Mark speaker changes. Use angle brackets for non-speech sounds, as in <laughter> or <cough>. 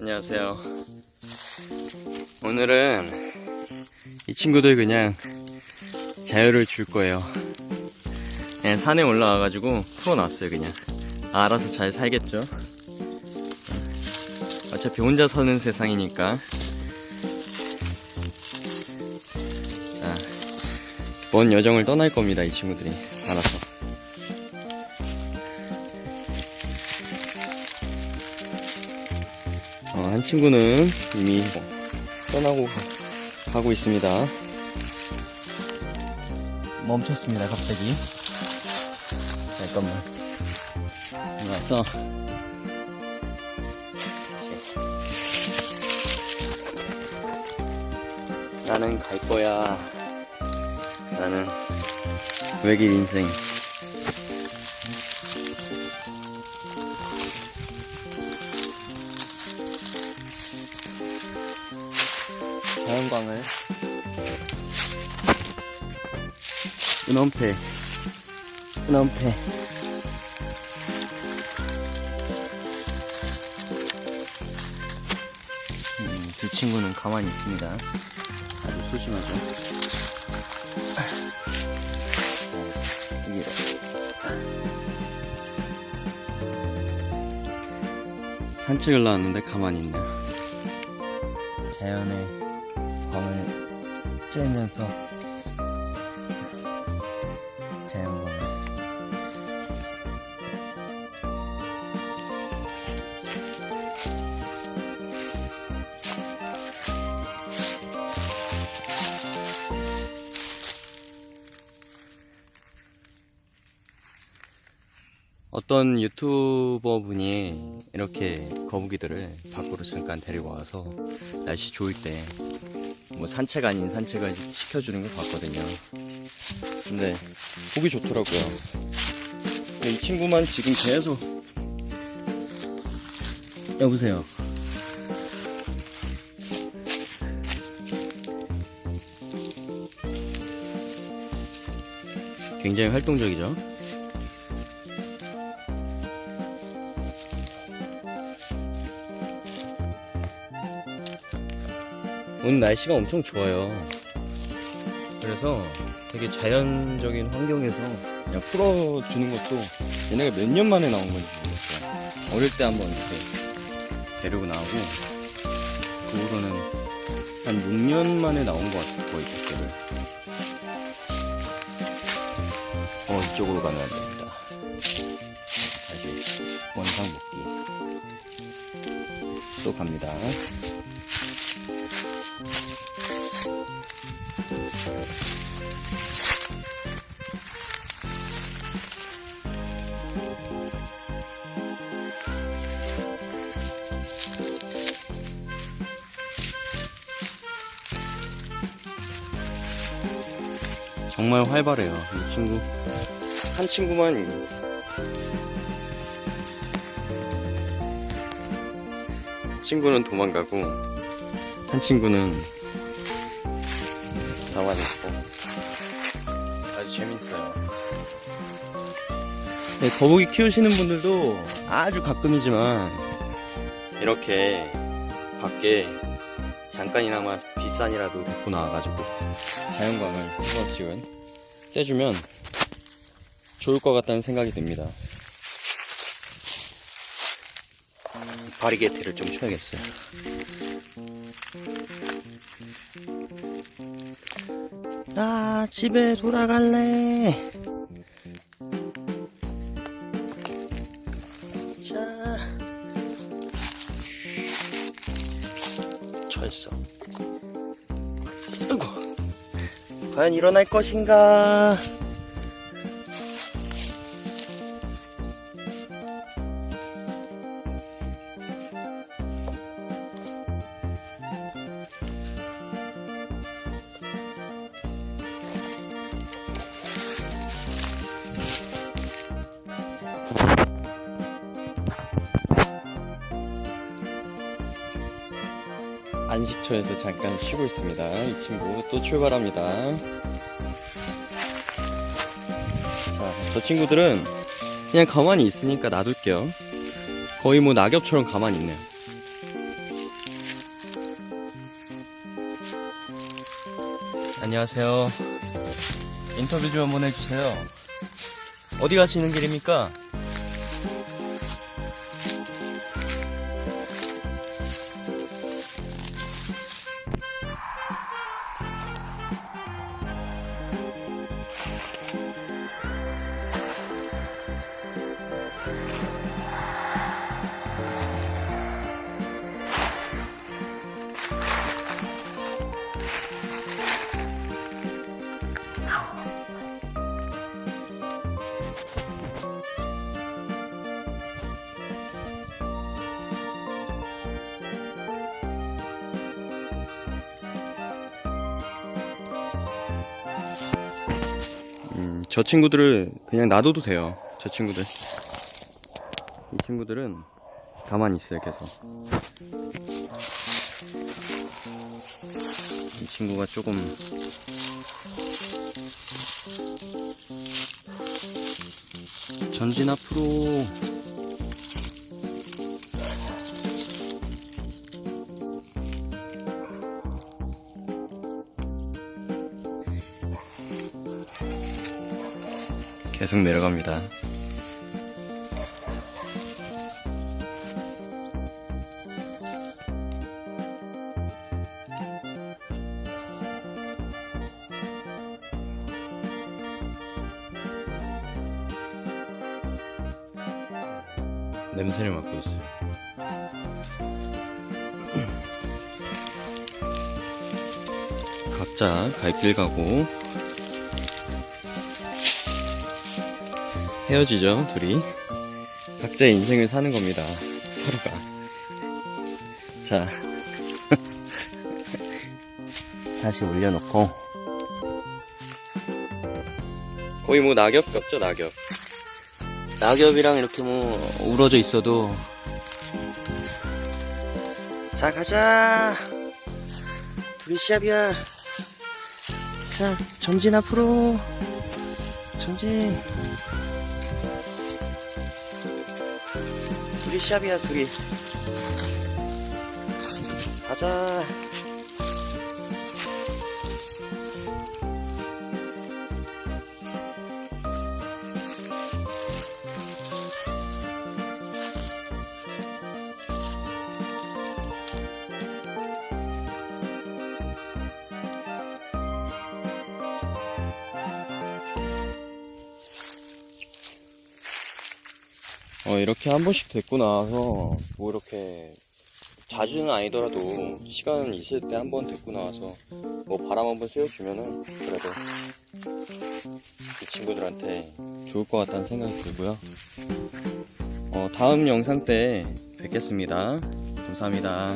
Speaker 1: 안녕하세요. 오늘은 이 친구들 그냥 자유를 줄 거예요. 그냥 산에 올라와가지고 풀어놨어요, 그냥. 알아서 잘 살겠죠? 어차피 혼자 사는 세상이니까. 자, 먼 여정을 떠날 겁니다, 이 친구들이. 알아서. 어, 한 친구는 이미 떠나고 가- 가고 있습니다. 멈췄습니다, 갑자기. 잠깐만. 와서. 나는 갈 거야. 나는 외길 인생. 자연광을. 은원패 은원패 음, 두 친구는 가만히 있습니다. 아주 소심하죠? 어, 이게. 산책을 나왔는데 가만히 있네요. 자연의 광을 쬐면서 자연광을 어떤 유튜버 분이 이렇게 거북이들을 밖으로 잠깐 데리고 와서 날씨 좋을 때 뭐 산책 아닌 산책을 시켜주는 걸 봤거든요. 근데 보기 좋더라고요. 이 친구만 지금 계속 여보세요. 굉장히 활동적이죠. 오늘 날씨가 엄청 좋아요. 그래서 되게 자연적인 환경에서 그냥 풀어주는 것도 얘네가 몇 년 만에 나온 건지 모르겠어요. 어릴 때 한번 이렇게 데리고 나오고 그 후로는 한 6년 만에 나온 것 같아요. 거의 그때를. 어, 이쪽으로 가면 안 됩니다. 다시 원상 복귀. 또 갑니다. 정말 활발해요. 이 친구. 한 친구만. 친구는 도망가고, 한 친구는 재밌어요. 네, 거북이 키우시는 분들도 아주 가끔이지만, 이렇게 밖에 잠깐이나마 뒷산이라도 데리고 나와가지고 자연광을 한 번씩은 쐬주면 좋을 것 같다는 생각이 듭니다. 바리게트를 좀 쳐야겠어요. 나 집에 돌아갈래. 자, 철서. 아이고, 과연 일어날 것인가? 안식처에서 잠깐 쉬고 있습니다. 이 친구 또 출발합니다. 자, 저 친구들은 그냥 가만히 있으니까 놔둘게요. 거의 뭐 낙엽처럼 가만히 있네요. 안녕하세요. 인터뷰 좀 한번 해주세요. 어디 가시는 길입니까? 저 친구들을 그냥 놔둬도 돼요. 저 친구들. 이 친구들은 가만히 있어요, 계속. 이 친구가 조금 전진 앞으로 계속 내려갑니다. 냄새를 맡고 있어요. 각자 갈 길 가고 헤어지죠, 둘이. 각자의 인생을 사는 겁니다. 서로가. 자. <laughs> 다시 올려놓고. 거의 뭐 낙엽 같죠, 낙엽. 낙엽이랑 이렇게 뭐 우러져 있어도. 자, 가자. 둘이 시합이야. 자, 전진 앞으로. 전진. 둘이 시합이야 둘이 가자 어, 이렇게 한 번씩 데리고 나와서, 뭐, 이렇게, 자주는 아니더라도, 시간 있을 때 한번 데리고 나와서, 뭐, 바람 한 번 쐬어주면은, 그래도, 이 친구들한테 좋을 것 같다는 생각이 들고요. 어, 다음 영상 때 뵙겠습니다. 감사합니다.